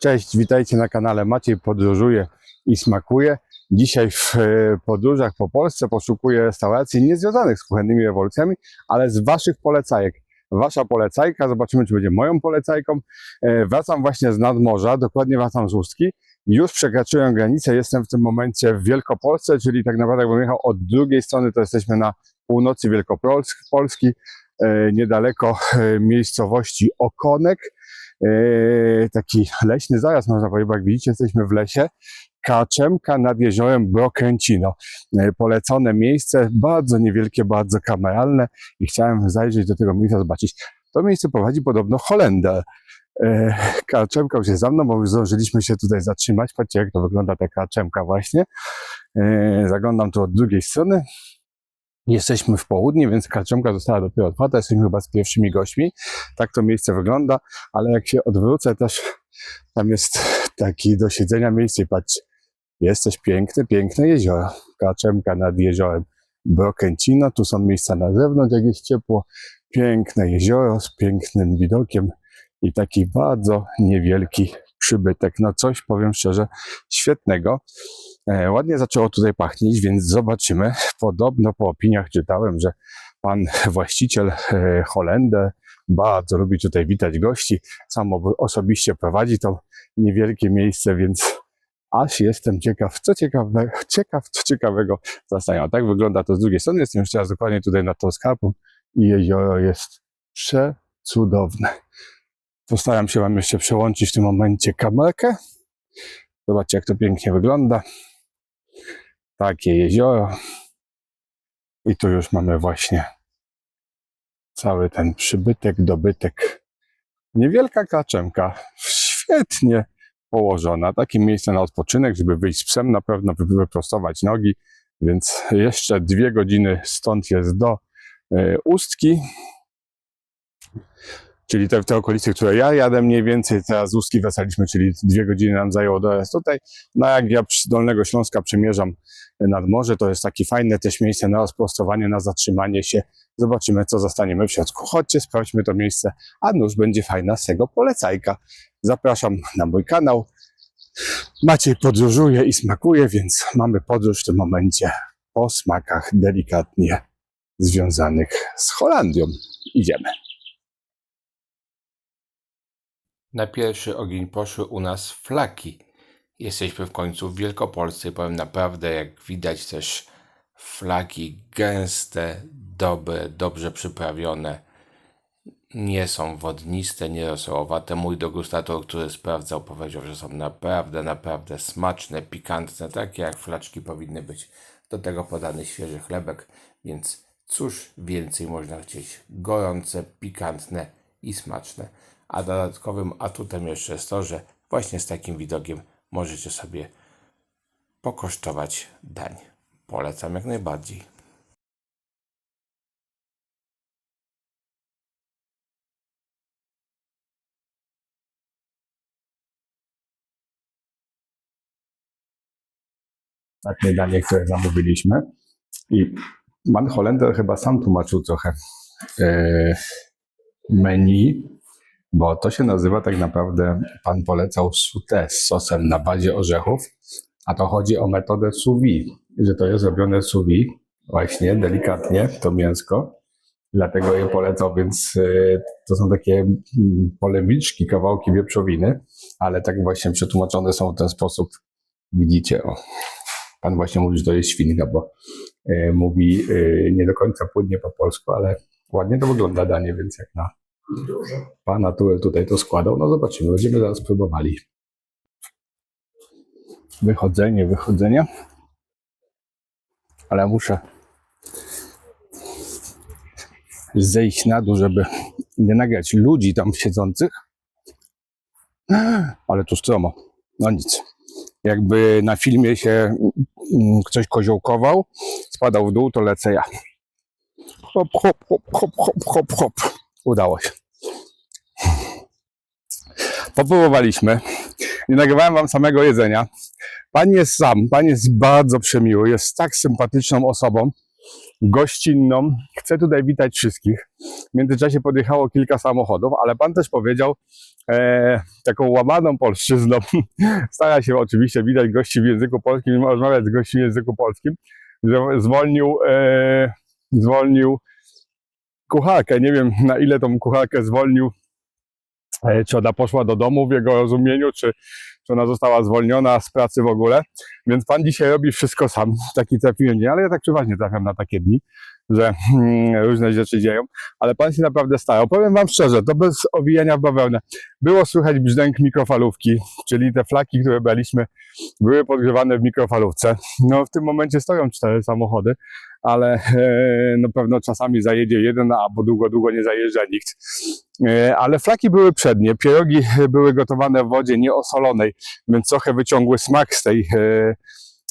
Cześć, witajcie na kanale Maciej Podróżuje i Smakuje. Dzisiaj w e, podróżach po Polsce poszukuję restauracji niezwiązanych z kuchennymi rewolucjami, ale z Waszych polecajek. Wasza polecajka, zobaczymy czy będzie moją polecajką. E, Wracam właśnie z nadmorza, dokładnie wracam z Ustki. Już przekraczyłem granicę, jestem w tym momencie w Wielkopolsce, czyli tak naprawdę jakbym jechał od drugiej strony, to jesteśmy na północy Wielkopolski, e, niedaleko miejscowości Okonek. E, taki leśny zajazd, można powiedzieć, bo jak widzicie, jesteśmy w lesie. Kaczemka nad jeziorem Brokręcino. E, Polecone miejsce, bardzo niewielkie, bardzo kameralne i chciałem zajrzeć do tego miejsca, zobaczyć. To miejsce prowadzi podobno Holender. E, Kaczemka już jest za mną, bo już zdążyliśmy się tutaj zatrzymać. Patrzcie, jak to wygląda ta kaczemka właśnie. Zaglądam tu od drugiej strony. Jesteśmy w południe, więc kaczemka została dopiero otwarta. Jesteśmy chyba z pierwszymi gośćmi. Tak to miejsce wygląda, ale jak się odwrócę też, tam jest taki do siedzenia miejsce i patrzcie, jest też piękne, piękne jezioro. Kaczemka nad jeziorem Brokęcino. Tu są miejsca na zewnątrz, jak jest ciepło. Piękne jezioro z pięknym widokiem i taki bardzo niewielki przybytek. No coś, powiem szczerze, świetnego. E, ładnie zaczęło tutaj pachnieć, więc zobaczymy. Podobno po opiniach czytałem, że pan właściciel e, Holender bardzo lubi tutaj witać gości. Sam ob- osobiście prowadzi to niewielkie miejsce, więc aż jestem ciekaw, co ciekawe, ciekaw, co ciekawego zastanie. A tak wygląda to z drugiej strony. Jestem już teraz dokładnie tutaj nad tą skarpą i jezioro jest przecudowne. Postaram się Wam jeszcze przełączyć w tym momencie kamerkę. Zobaczcie, jak to pięknie wygląda. Takie jezioro. I tu już mamy właśnie cały ten przybytek, dobytek. Niewielka kaczemka, świetnie położona. Takie miejsce na odpoczynek, żeby wyjść z psem, na pewno wy- wyprostować nogi. Więc jeszcze dwie godziny stąd jest do e, Ustki. Czyli te, te okolice, które ja jadę mniej więcej, teraz z Ustki wracaliśmy, czyli dwie godziny nam zajęło dojazd tutaj. No jak ja z Dolnego Śląska przemierzam nad morze, to jest takie fajne też miejsce na rozprostowanie, na zatrzymanie się. Zobaczymy, co zostaniemy w środku. Chodźcie, sprawdźmy to miejsce, a nuż będzie fajna z tego polecajka. Zapraszam na mój kanał. Maciej podróżuje i smakuje, więc mamy podróż w tym momencie po smakach delikatnie związanych z Holandią. Idziemy. Na pierwszy ogień poszły u nas flaki. Jesteśmy w końcu w Wielkopolsce i powiem naprawdę, jak widać też flaki gęste, dobre, dobrze przyprawione. Nie są wodniste, nie rosołowate. Mój degustator, który sprawdzał, powiedział, że są naprawdę, naprawdę smaczne, pikantne, takie jak flaczki powinny być. Do tego podany świeży chlebek, więc cóż więcej można chcieć. Gorące, pikantne i smaczne. A dodatkowym atutem jeszcze jest to, że właśnie z takim widokiem możecie sobie pokosztować dań. Polecam jak najbardziej. takie danie, które zamówiliśmy. I pan Holender chyba sam tłumaczył trochę e, menu, bo to się nazywa tak naprawdę, pan polecał sauté z sosem na bazie orzechów, a to chodzi o metodę sous vide, że to jest robione sous vide, właśnie delikatnie, to mięsko. Dlatego je polecał, więc e, to są takie mm, polemiczki, kawałki wieprzowiny, ale tak właśnie przetłumaczone są w ten sposób. Widzicie, o, Pan właśnie mówi, że to jest świnka, bo e, mówi e, nie do końca płynnie po polsku, ale ładnie to wygląda danie, więc jak na pana tu, tutaj to składał, no zobaczymy, będziemy zaraz próbowali. Wychodzenie, wychodzenie. Ale muszę zejść na dół, żeby nie nagrać ludzi tam siedzących. Ale tu stromo. No nic jakby na filmie się mm, ktoś koziołkował, spadał w dół, to lecę ja. Hop, hop, hop, hop, hop, hop, hop. Udało się. Popróbowaliśmy. Nie nagrywałem wam samego jedzenia. Pan jest sam, pan jest bardzo przemiły, jest tak sympatyczną osobą. gościnną. Chcę tutaj witać wszystkich. W międzyczasie podjechało kilka samochodów, ale pan też powiedział e, taką łamaną polszczyzną. Stara się oczywiście witać gości w języku polskim rozmawiać z gośćmi w języku polskim, że zwolnił, e, zwolnił kucharkę. Nie wiem na ile tą kucharkę zwolnił, e, czy ona poszła do domu w jego rozumieniu, czy, czy ona została zwolniona z pracy w ogóle. Więc pan dzisiaj robi wszystko sam. Taki trafiłem ale ja tak przeważnie trafiam na takie dni, że mm, różne rzeczy dzieją. Ale pan się naprawdę starał. Powiem wam szczerze, to bez owijania w bawełnę. Było słychać brzdęk mikrofalówki, czyli te flaki, które braliśmy, były podgrzewane w mikrofalówce. No w tym momencie stoją cztery samochody, ale no pewno czasami zajedzie jeden, albo długo, długo nie zajeżdża nikt. E, ale flaki były przednie, pierogi były gotowane w wodzie nieosolonej, więc trochę wyciągły smak z tej e,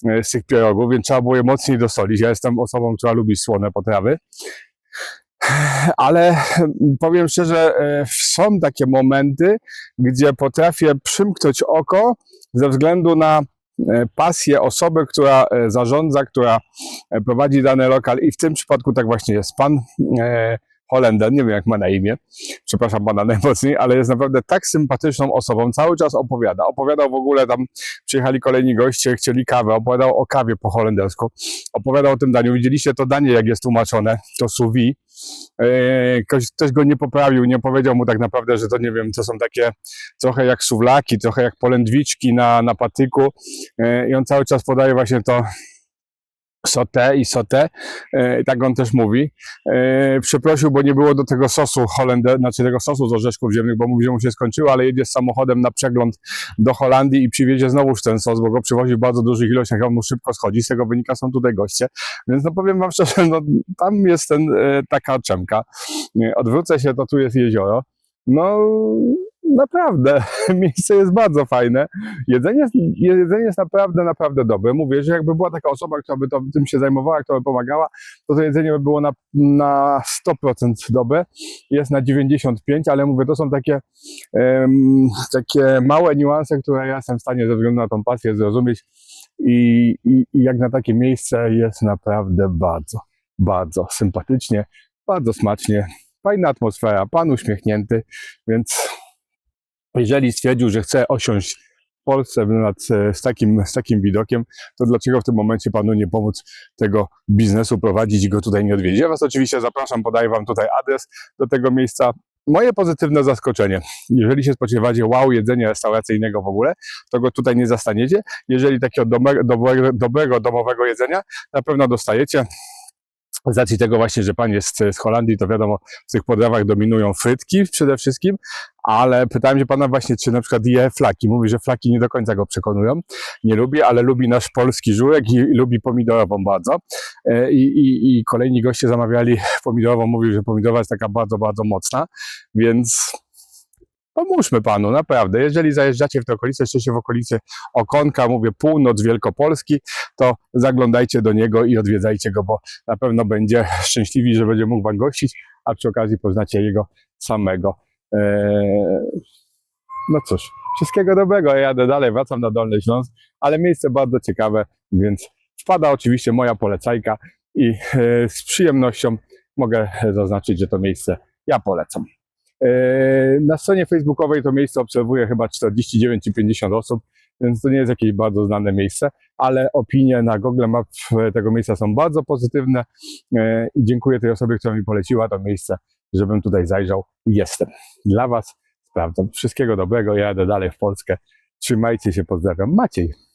e, z tych pierogów, więc trzeba było je mocniej dosolić. Ja jestem osobą, która lubi słone potrawy. Ale powiem szczerze, są takie momenty, gdzie potrafię przymknąć oko ze względu na pasję osoby, która e, zarządza, która e, prowadzi dany lokal i w tym przypadku tak właśnie jest. Pan e, Holender, nie wiem jak ma na imię, przepraszam pana najmocniej, ale jest naprawdę tak sympatyczną osobą, cały czas opowiada. Opowiadał w ogóle tam, przyjechali kolejni goście, chcieli kawę, opowiadał o kawie po holendersku, opowiadał o tym daniu. Widzieliście to danie, jak jest tłumaczone, to sous vide. Eee, Ktoś, ktoś go nie poprawił, nie powiedział mu tak naprawdę, że to nie wiem, to są takie trochę jak suwlaki, trochę jak polędwiczki na, na patyku. Eee, i on cały czas podaje właśnie to sotę i sotę, e, tak on też mówi. E, przeprosił, bo nie było do tego sosu Holender, znaczy tego sosu z orzeszków ziemnych, bo mówi, że mu się skończyło, ale jedzie z samochodem na przegląd do Holandii i przywiezie znowuż ten sos, bo go przywozi w bardzo dużych ilościach, on mu szybko schodzi, z tego wynika są tutaj goście. Więc no powiem wam szczerze, no tam jest ten, e, taka czemka. Odwrócę się, to tu jest jezioro. No naprawdę, miejsce jest bardzo fajne. Jedzenie, jest- jedzenie jest naprawdę, naprawdę dobre. Mówię, że jakby była taka osoba, która by to, tym się zajmowała, która by pomagała, to to jedzenie by było na, na 100% dobre. Jest na 95%, ale mówię, to są takie, em, takie małe niuanse, które ja jestem w stanie ze względu na tą pasję zrozumieć. I, i, I jak na takie miejsce jest naprawdę bardzo, bardzo sympatycznie, bardzo smacznie. Fajna atmosfera, pan uśmiechnięty, więc jeżeli stwierdził, że chce osiąść w Polsce nad, e, z, takim, z takim widokiem, to dlaczego w tym momencie panu nie pomóc tego biznesu prowadzić i go tutaj nie odwiedzić? Ja was oczywiście zapraszam, podaję wam tutaj adres do tego miejsca. Moje pozytywne zaskoczenie. Jeżeli się spodziewacie wow jedzenia restauracyjnego w ogóle, to go tutaj nie zastaniecie. Jeżeli takiego dobre, dobrego, dobrego domowego jedzenia na pewno dostajecie. Z racji tego właśnie, że pan jest z Holandii, to wiadomo, w tych podrawach dominują frytki przede wszystkim, ale pytałem się pana właśnie, czy na przykład je flaki. Mówi, że flaki nie do końca go przekonują. Nie lubi, ale lubi nasz polski żurek i, i lubi pomidorową bardzo. E, I, i, I kolejni goście zamawiali pomidorową. Mówił, że pomidorowa jest taka bardzo, bardzo mocna, więc pomóżmy panu, naprawdę. Jeżeli zajeżdżacie w te okolice, jesteście w okolicy Okonka, mówię północ Wielkopolski, to zaglądajcie do niego i odwiedzajcie go, bo na pewno będzie szczęśliwi, że będzie mógł wam gościć, a przy okazji poznacie jego samego. Eee, no cóż, wszystkiego dobrego. Ja jadę dalej, wracam na Dolny Śląsk, ale miejsce bardzo ciekawe, więc wpada oczywiście moja polecajka i e, z przyjemnością mogę zaznaczyć, że to miejsce ja polecam. E, Na stronie facebookowej to miejsce obserwuje chyba 49 czy 50 osób, więc to nie jest jakieś bardzo znane miejsce, ale opinie na Google Maps tego miejsca są bardzo pozytywne e, i dziękuję tej osobie, która mi poleciła to miejsce, żebym tutaj zajrzał. Jestem. Dla Was sprawdzam. Wszystkiego dobrego, ja jadę dalej w Polskę. Trzymajcie się, pozdrawiam. Maciej.